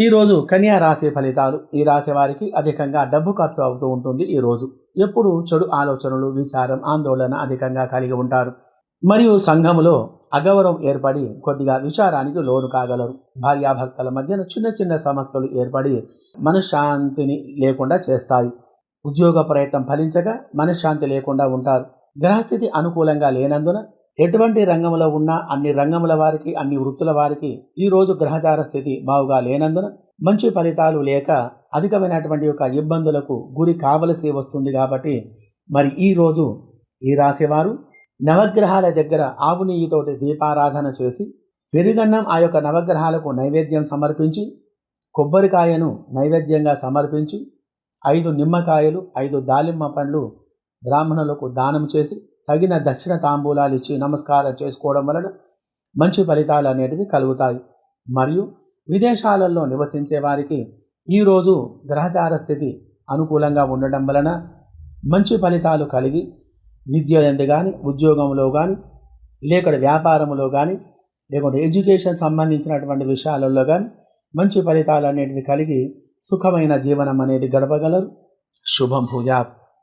ఈరోజు కన్యా రాశి ఫలితాలు. ఈ రాశి వారికి అధికంగా డబ్బు ఖర్చు అవుతూ ఉంటుంది ఈ రోజు. ఎప్పుడు చెడు ఆలోచనలు విచారం ఆందోళన అధికంగా కలిగి ఉంటారు. మరియు సంఘములో అగౌరవం ఏర్పడి కొద్దిగా విచారానికి లోను కాగలరు. భార్యాభర్తల మధ్యన చిన్న చిన్న సమస్యలు ఏర్పడి మనశ్శాంతిని లేకుండా చేస్తాయి. ఉద్యోగ ప్రయత్నం ఫలించగా మనశ్శాంతి లేకుండా ఉంటారు. గ్రహస్థితి అనుకూలంగా లేనందున ఎటువంటి రంగంలో ఉన్నా అన్ని రంగముల వారికి అన్ని వృత్తుల వారికి ఈ రోజు గ్రహచార స్థితి బావుగా లేనందున మంచి ఫలితాలు లేక అధికమైనటువంటి యొక్క ఇబ్బందులకు గురి కావలసి వస్తుంది కాబట్టి మరి ఈరోజు ఈ రాశివారు నవగ్రహాల దగ్గర ఆవు నెయ్యితోటి దీపారాధన చేసి పెరుగన్నం ఆ యొక్క నవగ్రహాలకు నైవేద్యం సమర్పించి కొబ్బరికాయను నైవేద్యంగా సమర్పించి ఐదు నిమ్మకాయలు ఐదు దాలిమ్మ పండ్లు బ్రాహ్మణులకు దానం చేసి తగిన దక్షిణ తాంబూలాలు ఇచ్చి నమస్కారం చేసుకోవడం వలన మంచి ఫలితాలు అనేటివి కలుగుతాయి. మరియు విదేశాలలో నివసించే వారికి ఈరోజు గ్రహచార స్థితి అనుకూలంగా ఉండడం వలన మంచి ఫలితాలు కలిగి విద్య ఎందు కానీ ఉద్యోగంలో కానీ లేకుంటే వ్యాపారంలో కానీ లేకుంటే ఎడ్యుకేషన్ సంబంధించినటువంటి విషయాలలో కానీ మంచి ఫలితాలు అనేటివి కలిగి సుఖమైన జీవనం అనేది గడపగలరు. శుభం భూజాత్